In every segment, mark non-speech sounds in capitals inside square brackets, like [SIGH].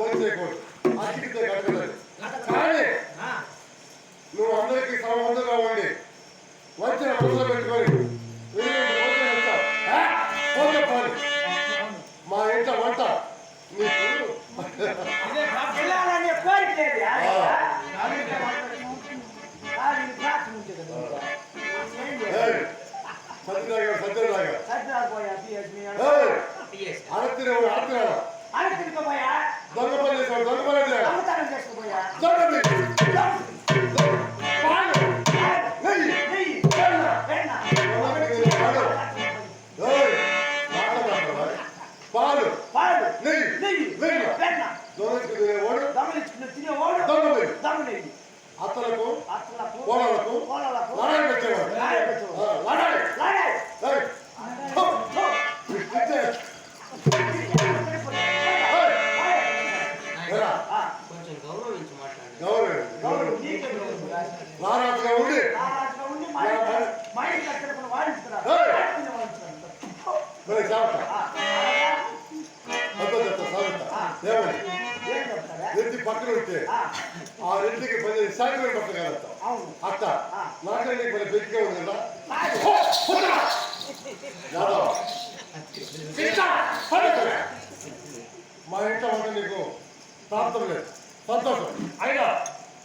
భోజనం చేయకూడదు అతికితే కట్టలేదు కానీ నువ్వు అందరికీ సమవంతంగా ఉండి వచ్చిన మనసులో పెట్టుకొని. ఆ? మా ఇంట్లో వంట నీకు రెడ్డి పక్కన ఉంటే ఆ, రెడ్డికి పది సాయంత్రం అవును. అత్త నాకే నీకు మరి బెట్టిగా ఉంది కదా. మా ఇంట్లో వంట నీకు ప్రాప్తం లేదు. సంతోషం. అయినా.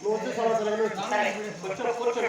నువ్వు వచ్చే సంవత్సరం సరే.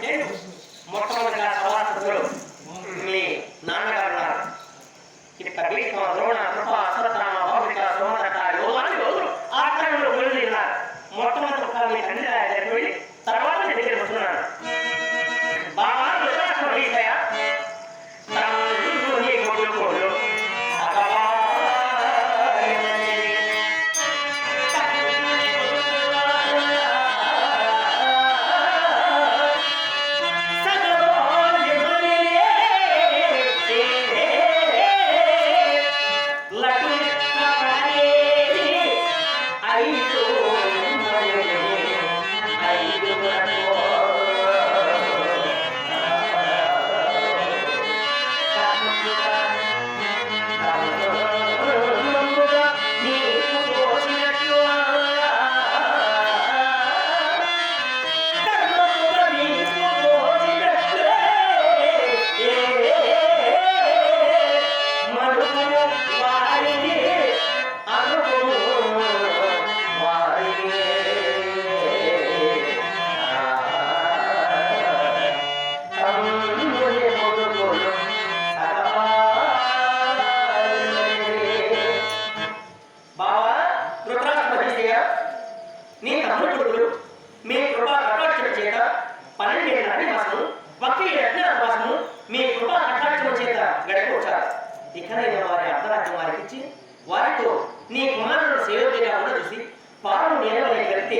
నీ కుమారుడు సేవకుడిగా ఉన్న చూసి పాలు నేలవని వెళ్తే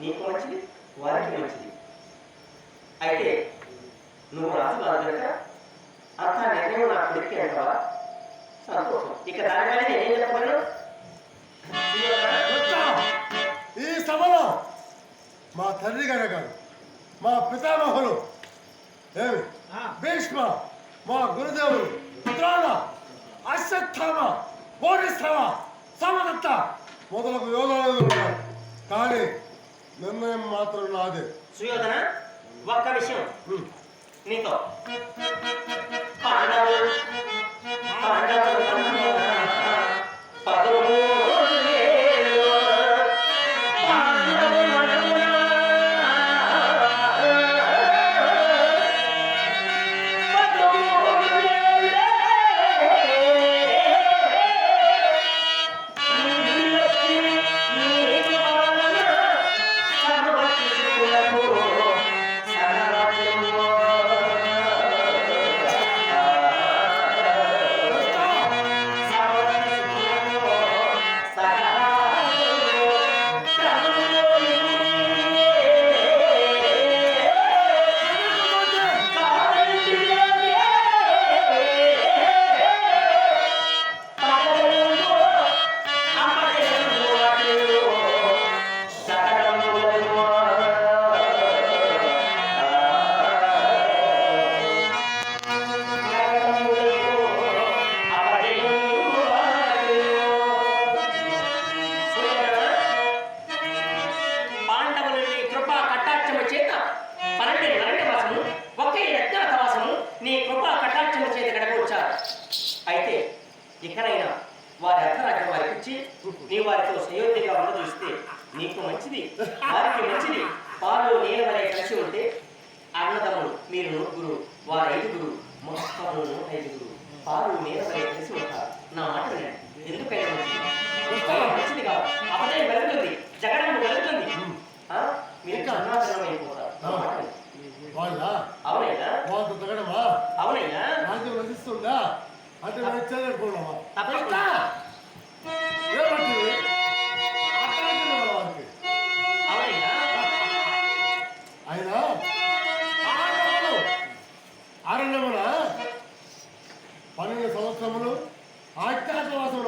నీకు మంచిది వారికి మంచిది. అయితే నువ్వు రాజు కనుక అంత నిర్ణయం నా కొడుకు అంటావా? సంతోషం. ఇక దానిపైన నేనేం చెప్పగలను? ఈ సభలో మా తండ్రి గారే కాదు మా పితామహులు. ఏమి? భీష్మ మా గురుదేవులు ద్రోణ అశ్వత్థామ పోరిస్తామ సమదత్త మొదలగు యోగాలు ఉన్నారు కానీ నిర్ణయం మాత్రం నాదే సుయోధన ఒక్క విషయం హ్మ్. నీతో పాండవులు పాండవులు పదమూడేళ్ళు మీరు నలుగురు వారు ఐదుగురు మొత్తము ఐదుగురు. నీళ్ళ వలె కలిసి ఉంటారు. నా మాట వినండి. ఎందుకైనా మంచిది? కాదు. అపజయం వెళ్తుంది. జగడం వెళ్తుంది? మీరు సమాధానం అయిపోతారు అవునైనా అంటే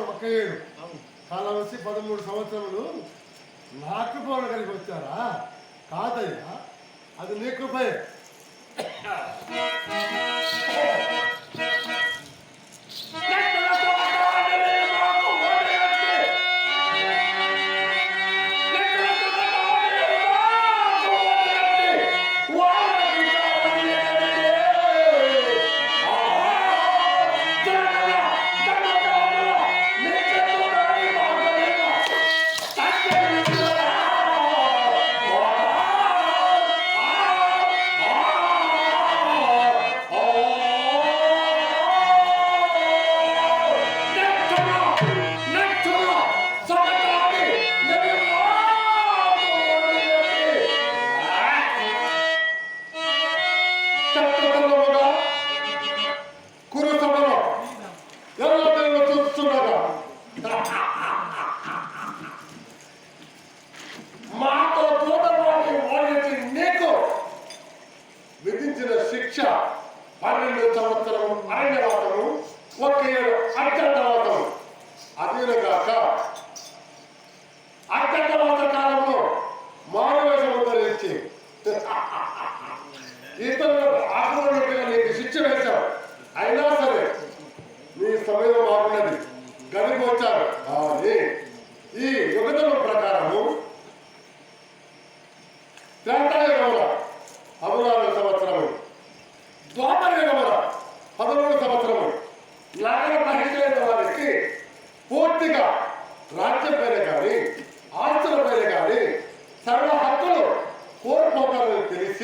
ఒక్క ఏడు. కాలం వచ్చి పదమూడు సంవత్సరములు నా కృపను కలిగి వచ్చారా? కాదయ్యా అది నీ కృపే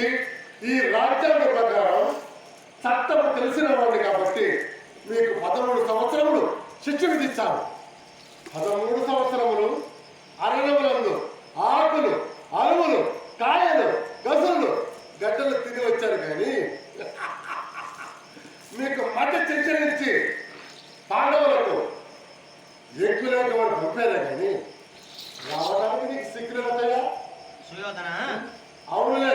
తెలిసి ఈ రాజ్యాంగ ప్రకారం చట్టం తెలిసిన వాడిని కాబట్టి మీకు పదమూడు సంవత్సరములు శిక్ష విధిస్తాను పదమూడు సంవత్సరములు అరణ్యములందు ఆకులు అరువులు కాయలు గసులు గడ్డలు తిని వచ్చారు కానీ [LAUGHS] మీకు మధ్య చర్చరించి పాండవులకు ఎక్కువలేక వాడు పంపారా కానీ రావడానికి నీకు సిగ్గులు అవుతాయా అవునులే.